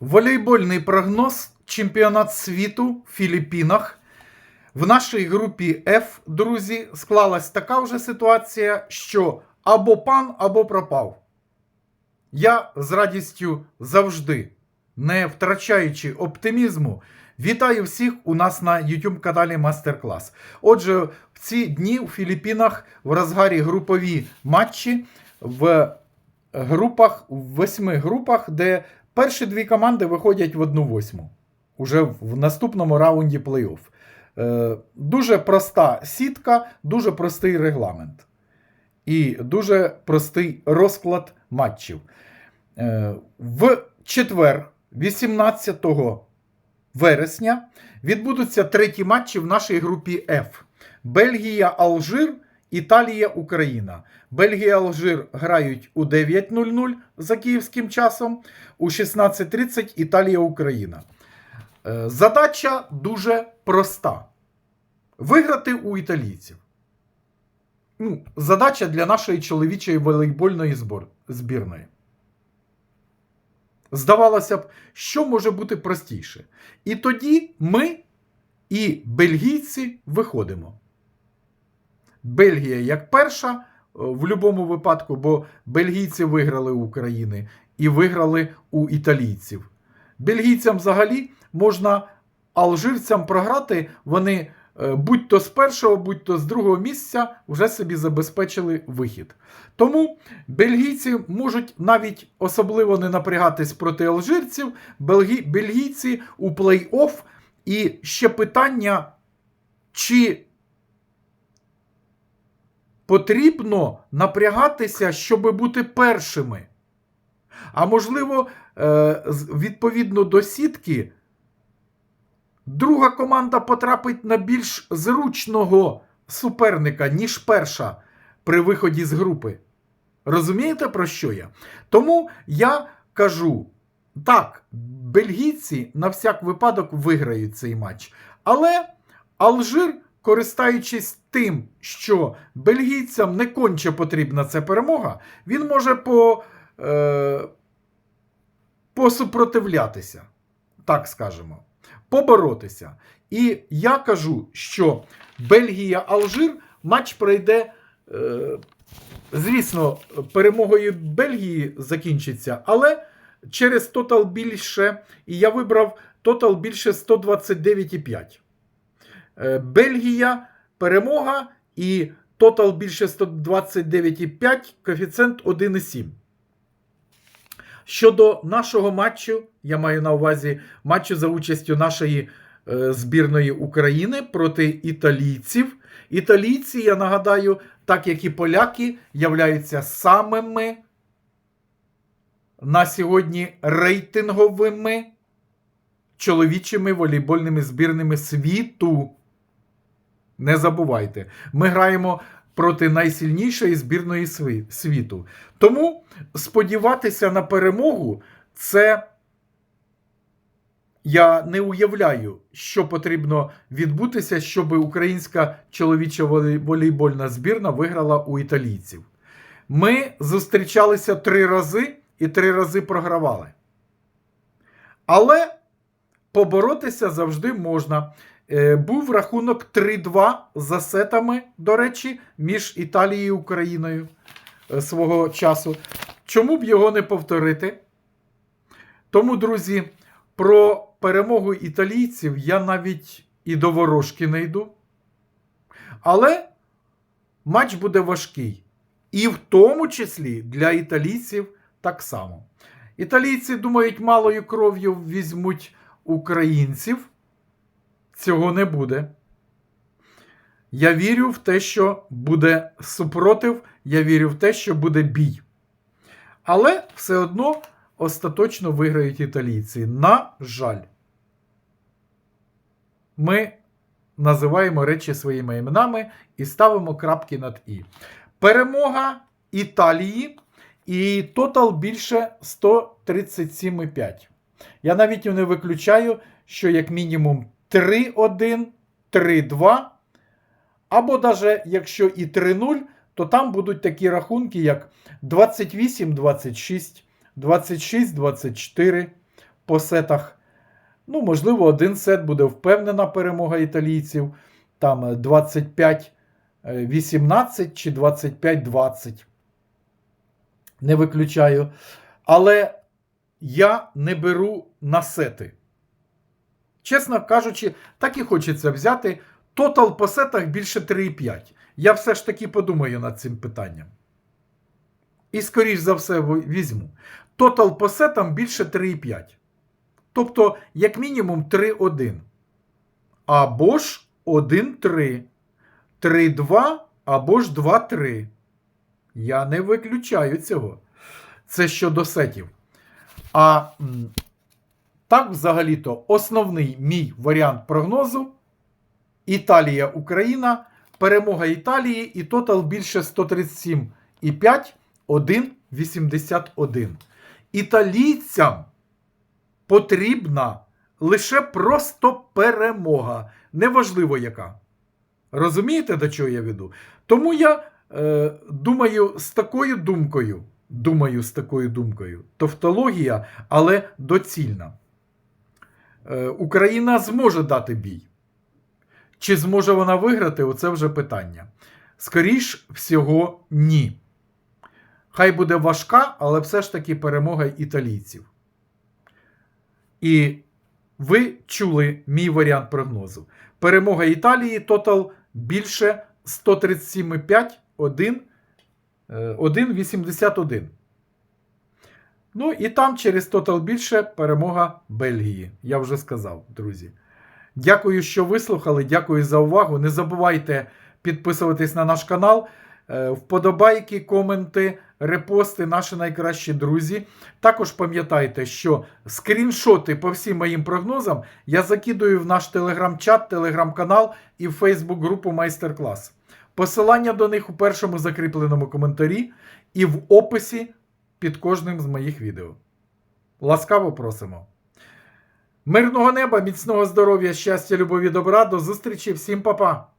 Волейбольний прогноз чемпіонат світу в Філіппінах. В нашій групі F, друзі, склалась така вже ситуація, що або пан, або пропав. Я з радістю завжди, не втрачаючи оптимізму, вітаю всіх у нас на YouTube каналі Мастер-клас. Отже, в ці дні у Філіппінах в розгарі групові матчі в групах, в восьми групах, де перші дві команди виходять в одну восьму. Уже в наступному раунді плей-офф. Е, дуже проста сітка, дуже простий регламент. І дуже простий розклад матчів. Е, в четвер, 18 вересня, відбудуться треті матчі в нашій групі F. Бельгія, Алжир, Італія, Україна. Бельгія, Алжир грають у 9.00 за київським часом, у 16.30 Італія, Україна. Е, Задача дуже проста: виграти у італійців. Ну, задача для нашої чоловічої волейбольної збірної. Здавалося б, що може бути простіше. І тоді ми і бельгійці виходимо. Бельгія як перша е, в будь-якому випадку, бо бельгійці виграли у України і виграли у італійців. Бельгійцям взагалі можна алжирцям програти, вони е, будь-то з першого, будь-то з другого місця вже собі забезпечили вихід. Тому бельгійці можуть навіть особливо не напрягатись проти алжирців, бельгійці у плей-офф. І ще питання, чи потрібно напрягатися, щоб бути першими. А можливо, е, відповідно до сітки, друга команда потрапить на більш зручного суперника, ніж перша при виході з групи. Розумієте, про що я? Тому я кажу: так, бельгійці на всяк випадок виграють цей матч. Але Алжир, користуючись тим, що бельгійцям не конче потрібна ця перемога, він може по, е, посупротивлятися, так скажемо, поборотися. І я кажу, що Бельгія-Алжир матч пройде. Е, Звісно, перемогою Бельгії закінчиться, але через тотал більше, і я вибрав тотал більше 129,5. Е, Бельгія перемога і тотал більше 129,5, коефіцієнт 1,7. Щодо нашого матчу, я маю на увазі матчу за участю нашої е, збірної України проти італійців. Італійці, я нагадаю, так як і поляки, являються самими на сьогодні рейтинговими чоловічими волейбольними збірними світу. Не забувайте, ми граємо проти найсильнішої збірної світу. Тому сподіватися на перемогу це. Я не уявляю, що потрібно відбутися, щоб українська чоловіча волейбольна збірна виграла у італійців. Ми зустрічалися три рази і три рази програвали. Але поборотися завжди можна. Е, Був рахунок 3-2 за сетами, до речі, між Італією і Україною е, свого часу. Чому б його не повторити? Тому, друзі, про перемогу італійців я навіть і до ворожки не йду. Але матч буде важкий. І в тому числі для італійців так само. Італійці думають, малою кров'ю візьмуть українців. Цього не буде. Я вірю в те, що буде супротив, я вірю в те, що буде бій. Але все одно остаточно виграють італійці. На жаль. Ми називаємо речі своїми іменами і ставимо крапки над І. Перемога Італії і тотал більше 137,5. Я навіть не виключаю, що як мінімум 3-1, 3-2. Або навіть якщо і 3-0, то там будуть такі рахунки, як 28-26, 26-24. по сетах. Ну, можливо, один сет буде впевнена перемога італійців. Там е, 25-18 чи 25-20. Не виключаю. Але я не беру на сети. Чесно кажучи, так і хочеться взяти. Тотал по сетах більше 3,5. Я все ж таки подумаю над цим питанням. І, скоріш за все, візьму. Тотал по сетам більше 3,5. Тобто, як мінімум 3-1. Або ж 1-3. 3-2 або ж 2-3. Я не виключаю цього. Це щодо сетів. А так, взагалі-то, основний мій варіант прогнозу Італія, Україна, перемога Італії і тотал більше 137,5, 1,81. Італійцям потрібна лише просто перемога. Неважливо яка. Розумієте, до чого я веду? Тому я е, думаю з такою думкою. Думаю з такою думкою. Тавтологія, але доцільна. Е, Україна зможе дати бій. Чи зможе вона виграти? Оце вже питання. Скоріш всього, ні. Хай буде важка, але все ж таки перемога італійців. І ви чули мій варіант прогнозу. Перемога Італії тотал більше 137,5, 1, е, 1,81. Ну і там через тотал більше перемога Бельгії. Я вже сказав, друзі. Дякую, що вислухали. Дякую за увагу. Не забувайте підписуватись на наш канал. Е, Вподобайки, коменти, репости, наші найкращі друзі. Також пам'ятайте, що скріншоти по всім моїм прогнозам я закидую в наш телеграм-чат, телеграм-канал і в Фейсбук-групу майстер-клас. Посилання до них у першому закріпленому коментарі і в описі під кожним з моїх відео. Ласкаво просимо. Мирного неба, міцного здоров'я, щастя, любові, добра. До зустрічі, всім па-па!